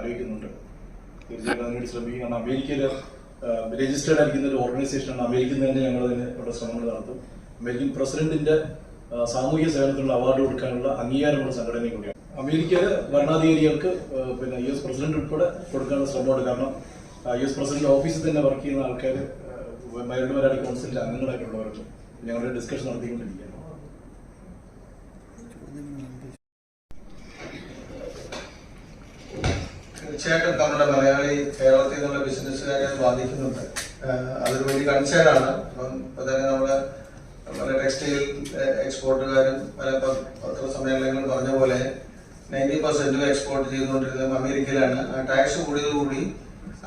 ആലോചിക്കുന്നുണ്ട് തീർച്ചയായിട്ടും അതിനുവേണ്ടി ശ്രമിക്കും കാരണം അമേരിക്കയിൽ രജിസ്റ്റേഡ് ആയിരിക്കുന്ന ഒരു ഓർഗനൈസേഷനാണ് അമേരിക്കയിൽ തന്നെ ഞങ്ങൾ അതിന് ഇവിടെ ശ്രമങ്ങൾ നടത്തും. അമേരിക്കൻ പ്രസിഡന്റിന്റെ സാമൂഹ്യ സേവനത്തിനുള്ള അവാർഡ് കൊടുക്കാനുള്ള അംഗീകാരമുള്ള സംഘടന കൂടിയാണ്. അമേരിക്കയിലെ ഭരണാധികാരികൾക്ക് പിന്നെ യു എസ് പ്രസിഡന്റ് ഉൾപ്പെടെ കൊടുക്കാനുള്ള ശ്രമമുണ്ട് കാരണം യു എസ് പ്രസിഡന്റ് ഓഫീസിൽ തന്നെ വർക്ക് ചെയ്യുന്ന ആൾക്കാർ മലയാളി മലയാളി കൗൺസിലിന്റെ അംഗങ്ങളായിട്ടുള്ളവരുണ്ട് ഞങ്ങളുടെ ഡിസ്കഷൻ നടത്തിക്കൊണ്ടിരിക്കുകയാണ്. തീർച്ചയായിട്ടും നമ്മുടെ മലയാളി കേരളത്തിൽ നിന്നുള്ള ബിസിനസ്സുകാരെ ബാധിക്കുന്നുണ്ട് അതൊരു വലിയ കൺസേൺ ആണ് അപ്പം ഇപ്പൊ തന്നെ നമ്മുടെ പല ടെക്സ്റ്റൈൽ എക്സ്പോർട്ടുകാരും പല പത്ര സമ്മേളനങ്ങളും പറഞ്ഞ പോലെ നയന്റി പെർസെന്റും എക്സ്പോർട്ട് ചെയ്തുകൊണ്ടിരുന്നത് അമേരിക്കയിലാണ്. ടാക്സ് കൂടിയതോടുകൂടി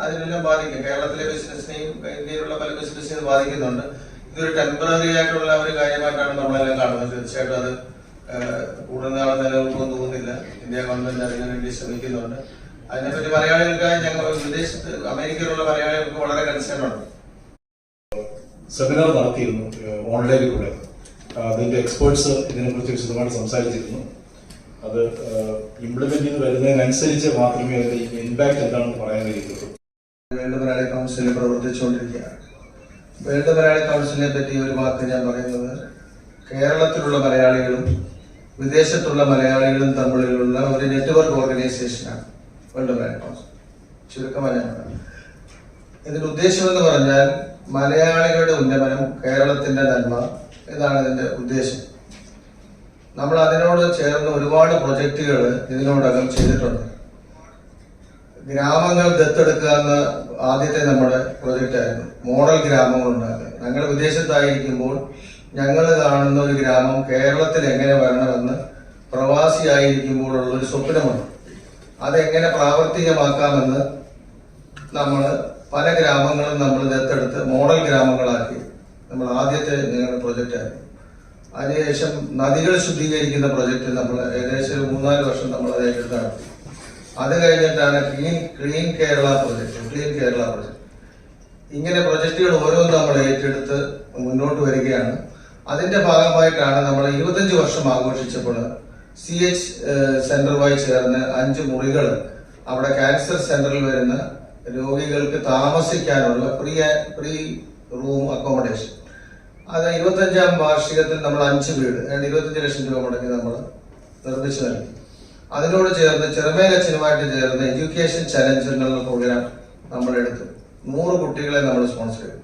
അതിനെല്ലാം ബാധിക്കും. കേരളത്തിലെ ബിസിനസ്സിനെയും ഇന്ത്യയിലുള്ള പല ബിസിനസ്സിനെയും ബാധിക്കുന്നുണ്ട്. ഇതൊരു ടെമ്പററി ആയിട്ടുള്ള ഒരു കാര്യമായിട്ടാണ് നമ്മളെല്ലാം കാണുന്നത്. തീർച്ചയായിട്ടും അത് കൂടുതൽ നാളെ നിലനിൽക്കുമെന്ന് തോന്നുന്നില്ല. ഇന്ത്യ ഗവൺമെന്റ് അതിനുവേണ്ടി ശ്രമിക്കുന്നുണ്ട്. അതിനെപ്പറ്റി മലയാളികൾക്ക് ഞങ്ങൾ വിദേശത്ത് അമേരിക്കയിലുള്ള മലയാളികൾക്ക് വളരെ കൺസേൺ ഉണ്ട് സെമിനാർ നടത്തിയിരുന്നു ഓൺലൈനിലൂടെ അതിന്റെ എക്സ്പേർട്സ് ഇതിനെക്കുറിച്ച് വിശദമായി സംസാരിച്ചിരുന്നു. അത് ഇംപ്ലിമെന്റ് ചെയ്ത് വരുന്നതിനനുസരിച്ച് മാത്രമേ അതിന്റെ ഇമ്പാക്ട് എന്താണെന്ന് പറയാൻ കഴിയുള്ളൂ വേൾഡ് മലയാളി കൗൺസിലിൽ പ്രവർത്തിച്ചുകൊണ്ടിരിക്കുകയാണ്. വേൾഡ് മലയാളി കൗൺസിലിനെ പറ്റി ഒരു വാക്ക് ഞാൻ പറയുന്നത് കേരളത്തിലുള്ള മലയാളികളും വിദേശത്തുള്ള മലയാളികളും തമ്മിലുള്ള ഒരു നെറ്റ്വർക്ക് ഓർഗനൈസേഷനാണ് വേൾഡ് മലയാളം കൗൺസിൽ മലയാളം ഇതിന്റെ ഉദ്ദേശം എന്ന് പറഞ്ഞാൽ മലയാളികളുടെ ഉന്നമനം കേരളത്തിന്റെ നന്മ ഇതാണ് ഇതിന്റെ ഉദ്ദേശം. നമ്മൾ അതിനോട് ചേർന്ന് ഒരുപാട് പ്രൊജക്റ്റുകൾ ഇതിനോടകം ചെയ്തിട്ടുണ്ട്. ഗ്രാമങ്ങൾ ദത്തെടുക്കുക എന്ന ആദ്യത്തെ നമ്മുടെ പ്രൊജക്റ്റ് ആയിരുന്നു. മോഡൽ ഗ്രാമങ്ങൾ ഉണ്ടാക്കുക. ഞങ്ങൾ വിദേശത്തായിരിക്കുമ്പോൾ ഞങ്ങൾ കാണുന്ന ഒരു ഗ്രാമം കേരളത്തിൽ എങ്ങനെ വരണമെന്ന് പ്രവാസിയായിരിക്കുമ്പോഴുള്ള ഒരു സ്വപ്നമുണ്ട്. അതെങ്ങനെ പ്രാവർത്തികമാക്കാമെന്ന് നമ്മൾ പല ഗ്രാമങ്ങളും നമ്മൾ ദത്തെടുത്ത് മോഡൽ ഗ്രാമങ്ങളാക്കി. നമ്മൾ ആദ്യത്തെ ഞങ്ങളുടെ പ്രൊജക്റ്റ് ആയിരുന്നു. അതിനുശേഷം നദികൾ ശുദ്ധീകരിക്കുന്ന പ്രൊജക്റ്റ് നമ്മൾ ഏകദേശം ഒരു മൂന്നാൽ വർഷം നമ്മൾ അത് ഏറ്റെടുത്ത് നടത്തി അത് കഴിഞ്ഞിട്ടാണ് clean clean Kerala project clean Kerala project ഇങ്ങനെ പ്രൊജക്റ്റുകൾ ഓരോന്നും നമ്മൾ ഏറ്റെടുത്ത് മുന്നോട്ട് വരികയാണ്. അതിന്റെ ഭാഗമായിട്ടാണ് നമ്മൾ ഇരുപത്തഞ്ച് വർഷം ആഘോഷിച്ചപ്പോൾ സി എച്ച് സെന്ററുമായി ചേർന്ന് അഞ്ച് മുറികൾ അവിടെ ക്യാൻസർ സെന്ററിൽ വരുന്ന രോഗികൾക്ക് താമസിക്കാനുള്ള പ്രീ പ്രീ റൂം അക്കോമഡേഷൻ. അത് ഇരുപത്തഞ്ചാം വാർഷികത്തിൽ നമ്മൾ അഞ്ച് വീട് അതായത് ഇരുപത്തഞ്ച് ലക്ഷം രൂപ മുടക്കി നമ്മൾ നിർമ്മിച്ചു നൽകി. അതിനോട് ചേർന്ന് ചെറുമേലച്ചനുമായിട്ട് ചേർന്ന് എഡ്യൂക്കേഷൻ ചലഞ്ച് എന്നുള്ള പ്രോഗ്രാം നമ്മൾ എടുത്തു. നൂറ് കുട്ടികളെ നമ്മൾ സ്പോൺസർ ചെയ്തു.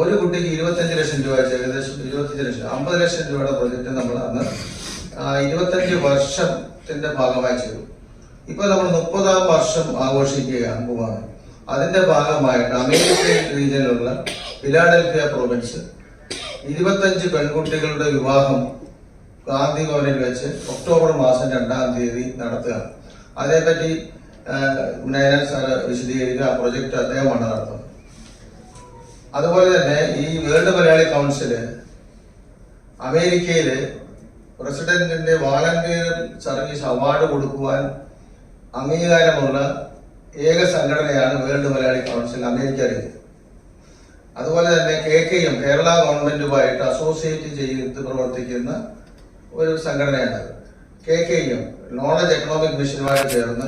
ഒരു കുട്ടിക്ക് ഇരുപത്തഞ്ച് ലക്ഷം രൂപ ഏകദേശം ഇരുപത്തഞ്ച് ലക്ഷം അമ്പത് ലക്ഷം രൂപയുടെ പ്രൊജക്ട് നമ്മൾ അന്ന് ഇരുപത്തഞ്ച് വർഷത്തിന്റെ ഭാഗമായി ചെയ്തു. ഇപ്പൊ നമ്മൾ മുപ്പതാം വർഷം ആഘോഷിക്കുകയാണ് പോവാണ് അതിന്റെ ഭാഗമായിട്ട് അമേരിക്കൻ റീജിയനിലുള്ള ഫിലാഡൽഫിയ പ്രൊവിൻസ് ഇരുപത്തഞ്ച് പെൺകുട്ടികളുടെ വിവാഹം ഗാന്ധി ഭവനിൽ വെച്ച് ഒക്ടോബർ മാസം രണ്ടാം തീയതി നടത്തുകയാണ് അതേപറ്റി നയന സാറ് വിശദീകരിക്കുക. ആ പ്രൊജക്ട് അദ്ദേഹമാണ് നടത്തുന്നത്. അതുപോലെ തന്നെ ഈ വേൾഡ് മലയാളി കൗൺസിൽ അമേരിക്കയിൽ പ്രസിഡന്റിന്റെ വാളണ്ടിയർ സർവീസ് അവാർഡ് കൊടുക്കുവാൻ അംഗീകാരമുള്ള ഏക സംഘടനയാണ് വേൾഡ് മലയാളി കൗൺസിൽ അമേരിക്ക അതുപോലെ തന്നെ കെ കെ എം കേരള ഗവൺമെന്റുമായിട്ട് അസോസിയേറ്റ് ചെയ്ത് പ്രവർത്തിക്കുന്ന ഒരു സംഘടനയാണ്. K K M knowledge economic മിഷനുമായിട്ട് ചേർന്ന്